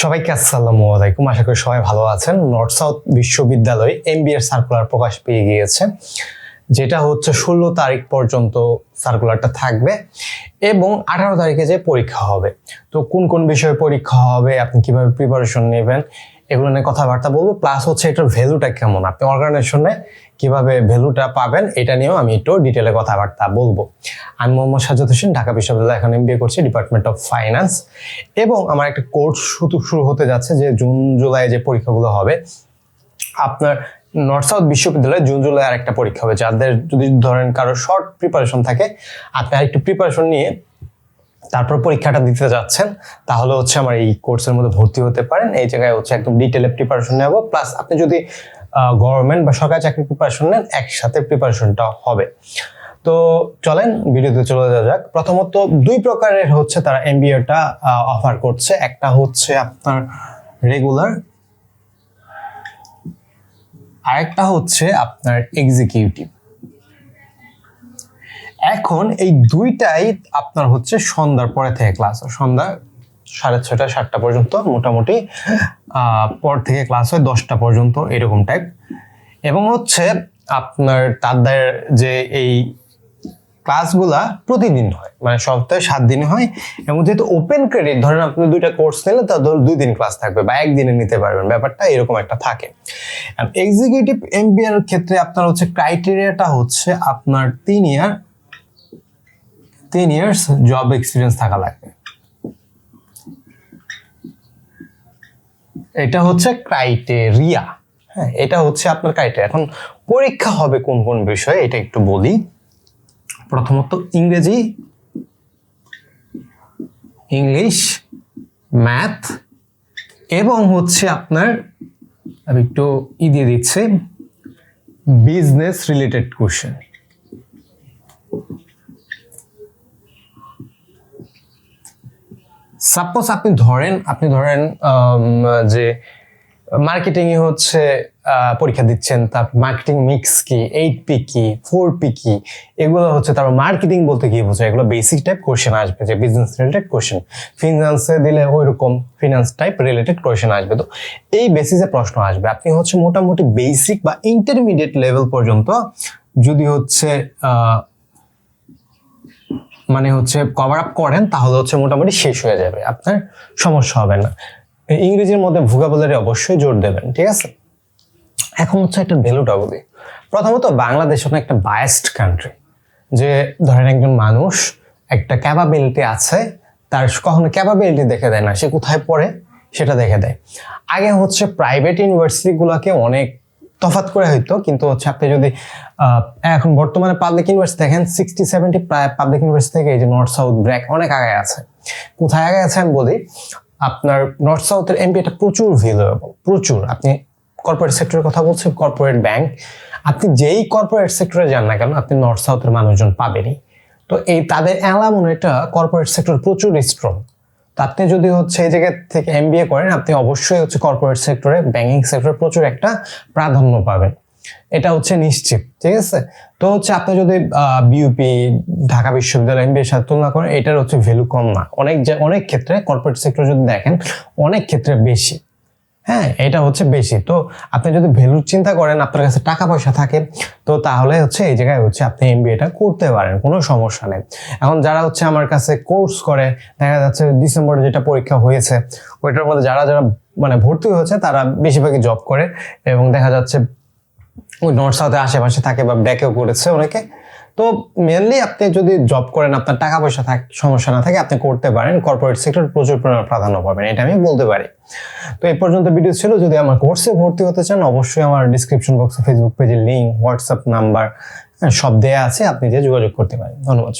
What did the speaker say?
সবাইকে আসসালামু আলাইকুম। আশা করি সবাই ভালো আছেন। নর্থ সাউথ বিশ্ববিদ্যালয় এমবিএর সার্কুলার প্রকাশ পেয়ে গিয়েছে, যেটা হচ্ছে ষোলো তারিখ পর্যন্ত সার্কুলারটা থাকবে এবং আঠারো তারিখে যে পরীক্ষা হবে। তো কোন কোন বিষয়ে পরীক্ষা হবে, আপনি কীভাবে প্রিপারেশন নেবেন, এগুলো নিয়ে কথাবার্তা বলব। প্লাস হচ্ছে এটার ভ্যালুটা কেমন? আপনি অর্গানাইজেশনে কীভাবে ভ্যালুটা পাবেন, এটা নিয়েও আমি একটু ডিটেলে কথাবার্তা বলব। আমি মোহাম্মদ সাজ্জাদ হোসেন, ঢাকা বিশ্ববিদ্যালয় এখন এমবিএ করছি ডিপার্টমেন্ট অফ ফাইন্যান্স এবং আমার একটা কোর্স শুধু শুরু হতে যাচ্ছে যে জুন, জুলাই যে পরীক্ষাগুলো হবে। আপনার নর্থ সাউথ বিশ্ববিদ্যালয়ে জুন, জুলাই আরেকটা পরীক্ষা হবে। যাদের যদি ধরেন কারও শর্ট প্রিপারেশন থাকে, আপনি আরেকটু প্রিপারেশন নিয়ে তারপর পরীক্ষাটা দিতে যাচ্ছেন, তাহলে হচ্ছে আমার এই কোর্সের মধ্যে ভর্তি হতে পারেন। এই জায়গায় হচ্ছে একদম ডিটেলে প্রিপারেশন নেব। প্লাস আপনি যদি গভর্নমেন্ট বা সরকারি চাকরি প্রিপারেশন নেন, একসাথে প্রিপারেশনটা হবে। তো চলেন, ভিডিওতে চলে যাওয়া যাক। প্রথমত দুই প্রকারের হচ্ছে তারা এমবিএটা অফার করছে। একটা হচ্ছে আপনার রেগুলার আরেকটা হচ্ছে আপনার এক্সিকিউটিভ এখন এই দুইটাই আপনার হচ্ছে সন্ধ্যার পরে থেকে ক্লাস সন্ধ্যা সাড়ে ছয়টা, সাতটা পর্যন্ত মোটামুটি পর থেকে ক্লাস হয় দশটা পর্যন্ত এরকম টাইপ এবং হচ্ছে আপনার তাদের যে এই ক্লাসগুলা প্রতিদিন হয় মানে সপ্তাহে সাত দিন হয় এবং যেহেতু ওপেন ক্রেডিট ধরেন আপনি দুইটা কোর্স নিলে তা দুই দিন ক্লাস থাকবে বা একদিনে নিতে পারবেন, ব্যাপারটা এরকম একটা থাকে। এক্সিকিউটিভ এম এমবিএর ক্ষেত্রে আপনার হচ্ছে ক্রাইটেরিয়াটা হচ্ছে আপনার তিন ইয়ার তিন ইয়ার্স জব এক্সপিরিয়েন্স থাকা লাগবে। এটা হচ্ছে ক্রাইটেরিয়া। হ্যাঁ এটা হচ্ছে আপনার ক্রাইটেরিয়া। এখন পরীক্ষা হবে কোন কোন বিষয়ে, এটা একটু বলি। প্রথমত ইংরেজি, ইংলিশ, ম্যাথ, এবং হচ্ছে আপনার, আমি একটু ই দিয়ে দিচ্ছি, বিজনেস রিলেটেড কোশ্চেন। সাপোজ আপনি ধরেন আপনি ধরেন যে মার্কেটিং এ হচ্ছে পরীক্ষা দিচ্ছেন, তার মার্কেটিং মিক্স কি এইট পি কি ফোর পি কি, এগুলো হচ্ছে তারপর মার্কেটিং বলতে কি বোঝায়। এগুলো বেসিক টাইপ কোশ্চেন আসবে, যে বিজনেস রিলেটেড কোশ্চেন ফিনান্সে দিলে ওই রকম ফিনান্স টাইপ রিলেটেড কোশ্চেন আসবে। তো এই বেসিসে প্রশ্ন আসবে। আপনি হচ্ছে মোটামুটি বেসিক বা ইন্টারমিডিয়েট লেভেল পর্যন্ত যদি হচ্ছে মানে হচ্ছে কভার আপ করেন, তাহলে হচ্ছে মোটামুটি শেষ হয়ে যাবে, আপনার সমস্যা হবে না। ইংরেজির মধ্যে ভোকাবুলারি অবশ্যই জোর দেবেন, ঠিক আছে? এখন হচ্ছে একটা ভ্যালুটা বলি। প্রথমত, বাংলাদেশ হলো একটা বায়াস্ট কান্ট্রি যে ধরেন একজন মানুষ একটা ক্যাপাবিলিটি আছে, তার কখনো ক্যাপাবিলিটি দেখে দেয় না, সে কোথায় পড়ে সেটা দেখে দেয়। আগে হচ্ছে প্রাইভেট ইউনিভার্সিটিগুলোকে অনেক তফাৎ করে হইতো কিন্তু হচ্ছে আপনি যদি এখন বর্তমানে পাবলিক ইউনিভার্সিটি দেখেন সিক্সটি সেভেন্টি প্রায় পাবলিক ইউনিভার্সিটি থেকে এই যে নর্থ সাউথ ব্র্যাক অনেক আগে আছে। কোথায় আগে আছে আমি বলি, আপনার নর্থ সাউথের এমপিটা প্রচুর ভ্যালুয়েবল প্রচুর। আপনি কর্পোরেট সেক্টরের কথা বলছি কর্পোরেট ব্যাংক আপনি যেই কর্পোরেট সেক্টরে যান না কেন, আপনি নর্থ সাউথের মানুষজন পাবেনই। তো এই তাদের অ্যালামুনেটা কর্পোরেট সেক্টর প্রচুর স্ট্রং আপনি যদি হচ্ছে এই জায়গা থেকে এম করেন, আপনি অবশ্যই হচ্ছে কর্পোরেট সেক্টরে ব্যাঙ্কিং সেক্টরে প্রচুর একটা প্রাধান্য পাবেন। এটা হচ্ছে নিশ্চিত, ঠিক আছে? তো হচ্ছে আপনি যদি বিউপি ঢাকা বিশ্ববিদ্যালয় এম এমবিএর সাথে তুলনা করেন, এটার হচ্ছে ভ্যালু কম না। অনেক অনেক ক্ষেত্রে কর্পোরেট সেক্টর যদি দেখেন, অনেক ক্ষেত্রে বেশি। হ্যাঁ এটা হচ্ছে বেশি। তো আপনি যদি ভ্যালু চিন্তা করেন, আপনার কাছে টাকা পয়সা থাকে, তো তাহলে হচ্ছে এই জায়গায় হচ্ছে আপনি এমবিএটা করতে পারেন, কোনো সমস্যা নেই। এখন যারা হচ্ছে আমার কাছে কোর্স করে, দেখা যাচ্ছে ডিসেম্বরে যেটা পরীক্ষা হয়েছে, ওইটার মধ্যে যারা যারা মানে ভর্তি হয়েছে, তারা বেশিরভাগই জব করে এবং দেখা যাচ্ছে ওই নর্থ সাউথের আশেপাশে থাকে বা ব্যাকেও করেছে অনেকে। তো মেনলি আপনি যদি জব করেন, আপনার টাকা পয়সা থাক, সমস্যা না থাকে, আপনি করতে পারেন। কর্পোরেট সেক্টর প্রচুর পরিমাণে প্রাধান্য পাবেন, এটা আমি বলতে পারি। তো এই পর্যন্ত ভিডিও ছিল। যদি আমার কোর্সে ভর্তি হতে চান, অবশ্যই আমার ডিসক্রিপশন বক্সে ফেসবুক পেজের লিঙ্ক হোয়াটসঅ্যাপ নাম্বার সব দেওয়া আছে, আপনি যে যোগাযোগ করতে পারেন। ধন্যবাদ